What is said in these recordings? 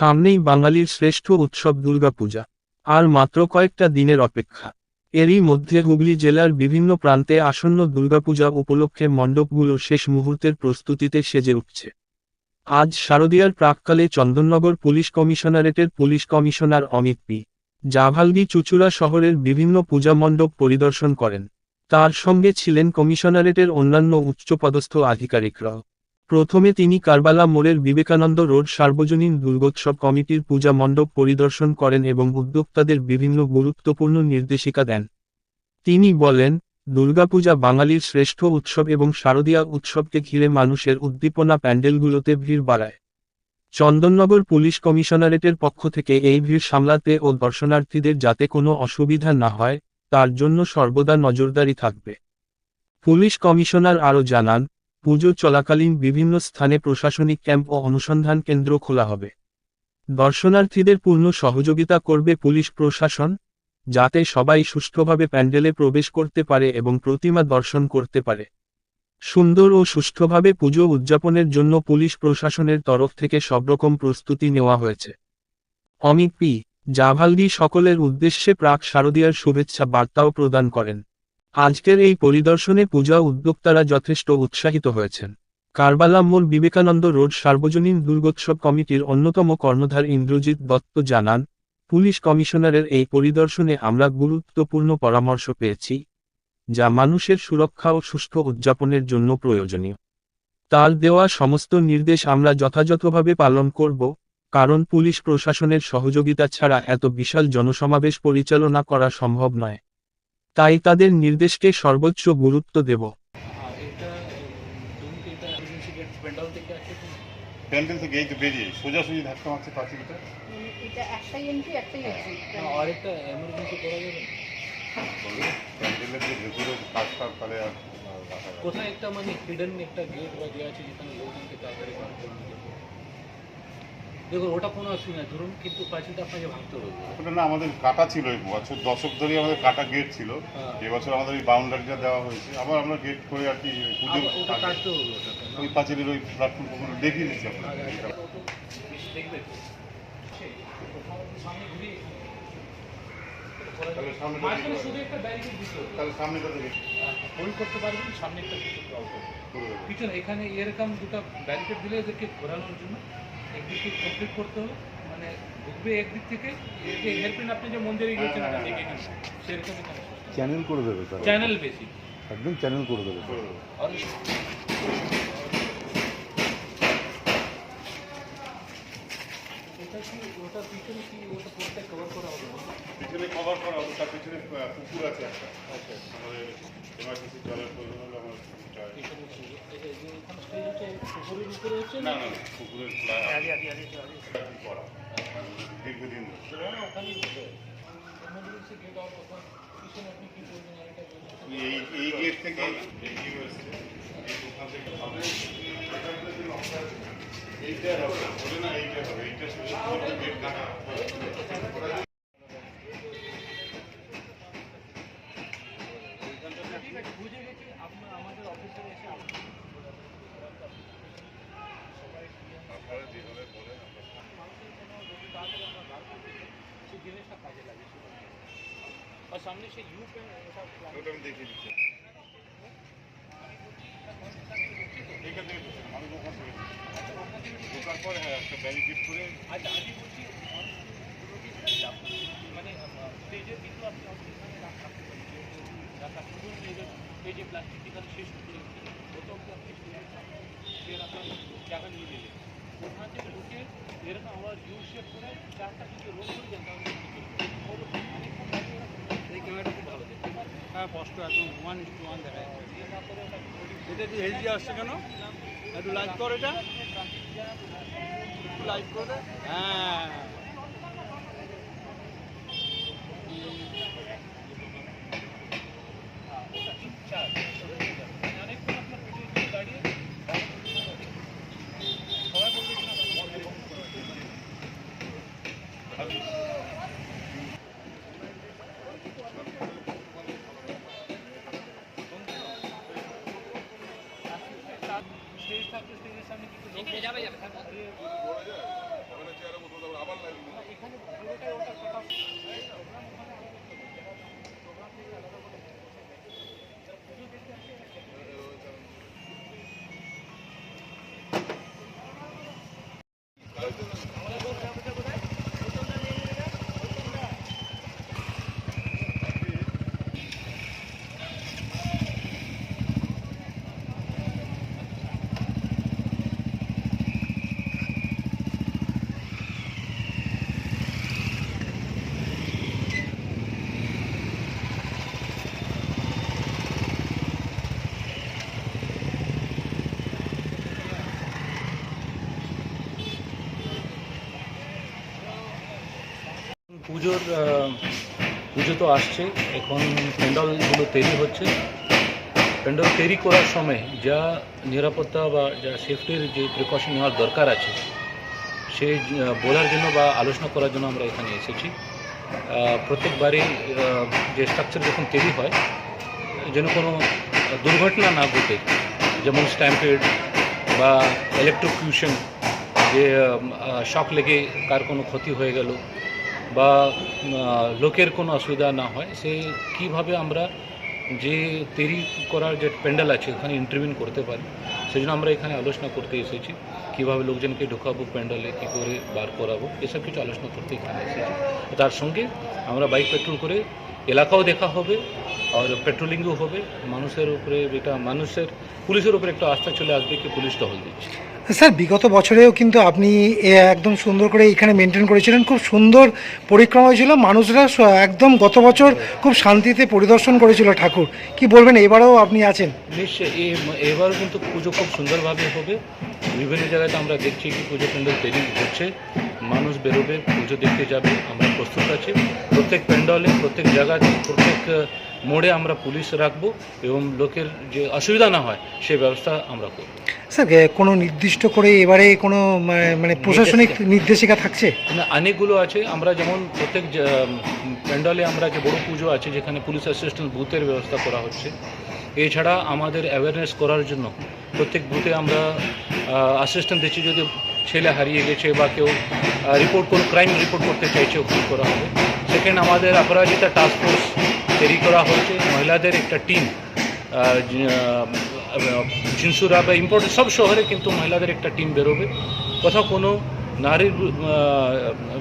সামনেই বাঙালির শ্রেষ্ঠ উৎসব দুর্গাপূজা, আর মাত্র কয়েকটা দিনের অপেক্ষা। এরই মধ্যে হুগলি জেলার বিভিন্ন প্রান্তে আসন্ন দুর্গাপূজা উপলক্ষে মণ্ডপগুলো শেষ মুহূর্তের প্রস্তুতিতে সেজে উঠছে। আজ শারদীয়ার প্রাককালে Chandannagar police কমিশনারেটের police commissioner Amit P Javalgi Chuchura শহরের বিভিন্ন পূজা মণ্ডপ পরিদর্শন করেন। তার সঙ্গে ছিলেন কমিশনারেটের অন্যান্য উচ্চপদস্থ আধিকারিকরাও। প্রথমে তিনি কারবালা মোড়ের বিবেকানন্দ রোড সার্বজনীন দুর্গোৎসব কমিটির পূজা মণ্ডপ পরিদর্শন করেন এবং উদ্যোক্তাদের বিভিন্ন গুরুত্বপূর্ণ নির্দেশিকা দেন। তিনি বলেন, দুর্গাপূজা বাঙালির শ্রেষ্ঠ উৎসব এবং শারদীয়া উৎসবকে ঘিরে মানুষের উদ্দীপনা প্যান্ডেলগুলোতে ভিড় বাড়ায়। চন্দননগর পুলিশ কমিশনারেটের পক্ষ থেকে এই ভিড় সামলাতে ও দর্শনার্থীদের যাতে কোনো অসুবিধা না হয়, তার জন্য সর্বদা নজরদারি থাকবে। পুলিশ কমিশনার আরও জানান পুজো চলাকালীন বিভিন্ন স্থানে প্রশাসনিক ক্যাম্প ও অনুসন্ধান কেন্দ্র খোলা হবে। দর্শনার্থীদের পূর্ণ সহযোগিতা করবে পুলিশ প্রশাসন, যাতে সবাই সুষ্ঠুভাবে প্যান্ডেলে প্রবেশ করতে পারে এবং প্রতিমা দর্শন করতে পারে। সুন্দর ও সুষ্ঠুভাবে পুজো উদযাপনের জন্য পুলিশ প্রশাসনের তরফ থেকে সবরকম প্রস্তুতি নেওয়া হয়েছে। অমিত পি. জাভালগি সকলের উদ্দেশ্যে প্রাক শারদীয়ার শুভেচ্ছা বার্তাও প্রদান করেন। আজকের এই পরিদর্শনে পূজা উদ্যোক্তারা যথেষ্ট উৎসাহিত হয়েছেন। কারবালা মোড় বিবেকানন্দ রোড সার্বজনীন দুর্গোৎসব কমিটির অন্যতম কর্ণধার ইন্দ্রজিৎ দত্ত জানান, পুলিশ কমিশনারের এই পরিদর্শনে আমরা গুরুত্বপূর্ণ পরামর্শ পেয়েছি, যা মানুষের সুরক্ষা ও সুষ্ঠু উদযাপনের জন্য প্রয়োজনীয়। তার দেওয়া সমস্ত নির্দেশ আমরা যথাযথভাবে পালন করব, কারণ পুলিশ প্রশাসনের সহযোগিতা ছাড়া এত বিশাল জনসমাবেশ পরিচালনা করা সম্ভব নয়। তাই তাদের নির্দেশকে সর্বোচ্চ গুরুত্ব দেব। প্যান্ডাল থেকে এই তো বেরিয়ে সোজাসুজি ধাক্কা মারছে পাঁচিলটা এটা একটাই এন্ট্রি একটাই এক্সিট না, আরেকটা এমার্জেন্সি করা যাবে। প্যান্ডেলের যে ভেতরে কাজ কাজ তাহলে আর। কোথায় একটা মানে হিডেন একটা গেট বা ইয়ে আছে যেখানে লোকজনকে তাড়াতাড়ি বার করে নিয়ে যেতে হবে? দেখুন ওটা কোনো অসুবিধা ধরুন কিন্তু প্রাচীরটা আপনাকে ভাঙতে হবে। ওটা না আমাদের কাটা ছিল এই বছর। দশক ধরে আমাদের কাটা গেট ছিল। হ্যাঁ। এবছর আমাদের এই বাউন্ডারিটা দেওয়া হয়েছে। আবার আমরা গেট করে আর কি না? ওই পাঁচিলের ওই প্ল্যাটফর্ম ওখানে দেখিয়ে দিচ্ছি হবে। করে দেবো পিছনে এখানে এরকম দুটো ব্যারিকেড দিলে এদেরকে ঘোরানোর জন্য একদিকে কমপ্লিট করতে হবে। মানে ঢুকবে একদিক থেকে যে আপনি যে মন্দিরে গিয়েছেন সেরকম চ্যানেল করে দেবে স্যার চ্যানেল বেশি। একদম চ্যানেল করে দেবে। আর এটা কি ওটা পিছনে কভার করা হবে? পিছনে কভার করা হবে তার পিছনে পুকুর আছে একটা। আমাদের এমার্জেন্সি জলের প্রয়োজন হলে আমার না? না পুকুরের দীর্ঘদিন ধরে। এই এই গেট থেকে থেকে এইটা হবে না এইটা হবে এইটা গেট কাটা সামনে সেই ইউ ওটা আমি দেখিয়ে দিচ্ছি। এইখান থেকে আমি দোকান থেকে ঢোকার পরে হ্যাঁ একটা ব্যারিকেড করে আচ্ছা আমি বলছি মানে স্টেজের কিন্তু আপনি রাখা শুধু এই যে প্লাস্টিক এখানে শেষ করে অব্দি আপনি সে রাখার জায়গা নিয়ে নিলেন। ওখান থেকে ঢুকে এরকম আবার ইউ শেপ করে চারটা যদি রোল করে দেন তাহলে এই হ্যাঁ স্পষ্ট একদম ওয়ান টু ওয়ান আসছে কেন? একটু লাইক কর এটা। লাইক করে হ্যাঁ। স্টেজ থাকলে স্টেজের সামনে কিছু লোক যাবে যাবে। এখানে পুরোটাই ওটা কথা পুজোর পুজো তো আসছে। এখন প্যান্ডেলগুলো তৈরি হচ্ছে। প্যান্ডেল তৈরি করার সময় যা নিরাপত্তা বা যা সেফটির যে প্রিকশন নেওয়ার দরকার আছে আহ, বলার জন্য বা আলোচনা করার জন্য আমরা এখানে এসেছি। প্রত্যেকবারই যে স্ট্রাকচার যখন তৈরি হয় যেন কোনো দুর্ঘটনা না ঘটে যেমন স্ট্যাম্পেড বা ইলেকট্রোকিউশন যে শক লেগে কার কোনো ক্ষতি হয়ে গেল বা লোকের কোনো অসুবিধা না হয়, সে কীভাবে আমরা যে তৈরি করার যে প্যান্ডেল আছে, ওখানে ইন্টারভিউ করতে পারি সেই জন্য আমরা এখানে আলোচনা করতে এসেছি। কীভাবে লোকজনকে ঢোকাবো প্যান্ডেলে, কী করে বার করাবো, এসব কিছু আলোচনা করতে এখানে এসেছি। তার সঙ্গে আমরা বাইক পেট্রোল করে এলাকাও দেখা হবে, আর পেট্রোলিংও হবে। মানুষের উপরে এটা মানুষের, পুলিশের উপরে একটা আস্থা চলে আসবে কি পুলিশ টহল দিচ্ছে। স্যার, বিগত বছরেও কিন্তু আপনি একদম সুন্দর করে এখানে মেনটেন করেছিলেন। খুব সুন্দর পরিক্রমা হয়েছিল। মানুষরা একদম গত বছর খুব শান্তিতে পরিদর্শন করেছিল ঠাকুর। কি বলবেন? এবারেও আপনি আছেন? নিশ্চয়ই। এবারও কিন্তু পুজো খুব সুন্দরভাবে হবে। বিভিন্ন জায়গাতে আমরা দেখছি কি পুজো প্যান্ডেল তৈরি হচ্ছে। মানুষ বেরোবে, পুজো দেখতে যাবে। আমরা প্রস্তুত আছি। প্রত্যেক প্যান্ডলে, প্রত্যেক জায়গাতে, প্রত্যেক মোড়ে আমরা পুলিশ রাখব এবং লোকের যে অসুবিধা না হয় সেই ব্যবস্থা আমরা করব। স্যার কোনো নির্দিষ্ট করে এবারে কোনো মানে প্রশাসনিক নির্দেশিকা থাকছে? না অনেকগুলো আছে। আমরা যেমন প্রত্যেক প্যান্ডলে আমরা যে বড় পুজো আছে যেখানে পুলিশ অ্যাসিস্ট্যান্ট বুথের ব্যবস্থা করা হচ্ছে। এছাড়া আমাদের অ্যাওয়ারনেস করার জন্য প্রত্যেক বুথে আমরা অ্যাসিস্ট্যান্ট দিচ্ছি যদি ছেলে হারিয়ে গেছে বা কেউ রিপোর্ট কোনো ক্রাইম রিপোর্ট করতে চাইছে ওখানে করা হবে। সেকেন্ড আমাদের অপরাজিতা টাস্ক ফোর্স তৈরি করা হয়েছে। মহিলাদের একটা টিম ঝিনসুরা বা ইম্পর্টেন্ট সব শহরে কিন্তু মহিলাদের একটা টিম বেরোবে। কোথাও কোনো নারীর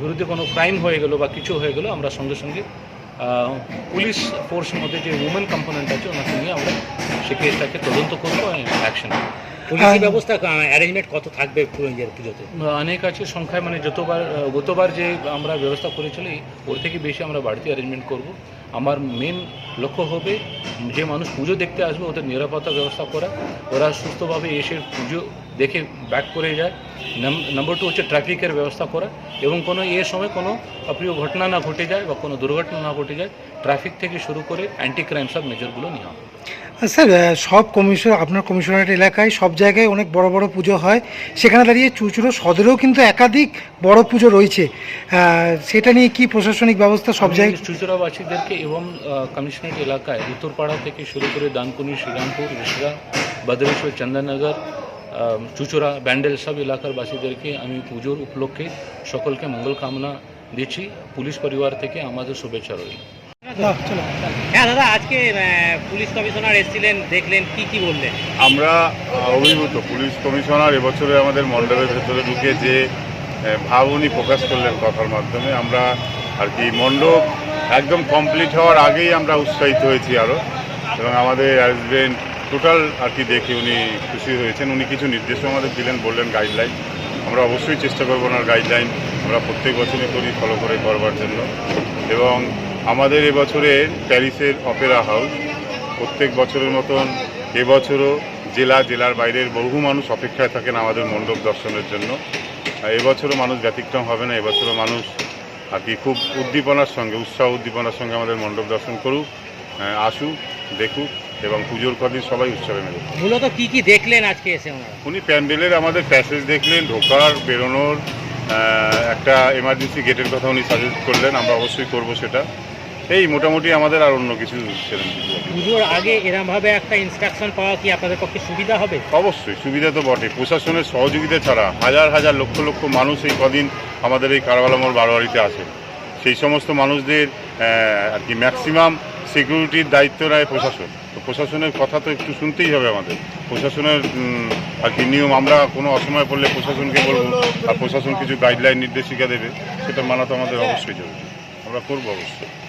বিরুদ্ধে কোনো ক্রাইম হয়ে গেল বা কিছু হয়ে গেল, আমরা সঙ্গে সঙ্গে পুলিশ ফোর্সের মধ্যে যে উমেন কম্পোনেন্ট আছে, ওনাকে নিয়ে আমরা সে কেসটাকে তদন্ত করব অ্যাকশন পুলিশি ব্যবস্থা অ্যারেঞ্জমেন্ট কত থাকবে পুরঞ্জের পুজোতে? অনেক আছে সংখ্যায় মানে যতবার গতবার যে আমরা ব্যবস্থা করেছিলি ওর থেকে বেশি আমরা বাড়তি অ্যারেঞ্জমেন্ট করব। আমার মেন লক্ষ্য হবে যে মানুষ পুজো দেখতে আসবে ওদের নিরাপত্তা ব্যবস্থা করা। ওরা সুস্থভাবে এসে পুজো দেখে ব্যাক করে যায়। নম্বর টু হচ্ছে ট্রাফিকের ব্যবস্থা করা এবং কোনো এ সময় কোনো অপ্রিয় ঘটনা না ঘটে যায় বা কোনো দুর্ঘটনা না ঘটে যায় ট্রাফিক থেকে শুরু করে অ্যান্টি ক্রাইম সব মেজরগুলো নেওয়া স্যার সব কমিশন আপনার কমিশনারেট এলাকায় সব জায়গায় অনেক বড় বড় পুজো হয়। সেখানে দাঁড়িয়ে চুচুড়ো সদরেও কিন্তু একাধিক বড় পুজো রয়েছে। সেটা নিয়ে কি প্রশাসনিক ব্যবস্থা সব জায়গায়? চুচুড়াবাসীদেরকে এবং কমিশনারেট এলাকায় উত্তরপাড়া থেকে শুরু করে দানকুনি শ্রীরামপুর রিসরা বদরেশ্বর চন্দননগর চুচুড়া ব্যান্ডেল সব এলাকার বাসীদেরকে আমি পুজোর উপলক্ষে সকলকে মঙ্গল কামনা দিচ্ছি। পুলিশ পরিবার থেকে আমাদের শুভেচ্ছা রইল। হ্যাঁ দাদা আজকে পুলিশ কমিশনার এসেছিলেন দেখলেন কি কি বললেন? আমরা অভিভূত পুলিশ কমিশনার এবছরে আমাদের মণ্ডপের ভেতরে ঢুকে যে ভাব উনি প্রকাশ করলেন কথার মাধ্যমে আমরা আর কি মণ্ডপ একদম কমপ্লিট হওয়ার আগেই আমরা উৎসাহিত হয়েছি আরও এবং আমাদের অ্যারেঞ্জমেন্ট টোটাল আর কি দেখে উনি খুশি হয়েছেন। উনি কিছু নির্দেশও আমাদের দিলেন, বললেন গাইডলাইন আমরা অবশ্যই চেষ্টা করব ওনার গাইডলাইন আমরা প্রত্যেক বছরই করি ফলো করে করবার জন্য। এবং আমাদের এবছরের প্যারিসের অপেরা হাউস প্রত্যেক বছরের মতন এবছরও জেলা, জেলার বাইরের বহু মানুষ অপেক্ষায় থাকেন আমাদের মণ্ডপ দর্শনের জন্য। এবছরও মানুষ ব্যতিক্রম হবে না, এবছরও মানুষ আর কি খুব উদ্দীপনার সঙ্গে, উৎসাহ উদ্দীপনার সঙ্গে আমাদের মণ্ডপ দর্শন করুক আসুক, দেখুক। এবং পুজোর কদিন সবাই উৎসবে মেলে মূলত কি কি দেখলেন আজকে এসে উনি প্যান্ডেলের আমাদের প্যাসেজ দেখলেন ঢোকার বেরোনোর একটা এমার্জেন্সি গেটের কথা উনি সাজেস্ট করলেন আমরা অবশ্যই করব সেটা। এই মোটামুটি আমাদের আর অন্য কিছু পুজোর আগে এরমভাবে একটা ইনস্ট্রাকশন পাওয়া কি আপনাদের পক্ষে সুবিধা হবে? অবশ্যই সুবিধা তো বটে প্রশাসনের সহযোগিতা ছাড়া হাজার হাজার লক্ষ লক্ষ মানুষ এই কদিন আমাদের এই কারবালামোর বারোয়ারিতে আসে। সেই সমস্ত মানুষদের আর কি ম্যাক্সিমাম সিকিউরিটির দায়িত্ব নেয় প্রশাসন। তো প্রশাসনের কথা তো একটু শুনতেই হবে আমাদের। প্রশাসনের আর কি নিয়ম, আমরা কোনো অসময় পড়লে প্রশাসনকে বলব, আর প্রশাসন কিছু গাইডলাইন নির্দেশিকা দেবে, সেটা মানা তো আমাদের অবশ্যই জরুরি। আমরা করব অবশ্যই।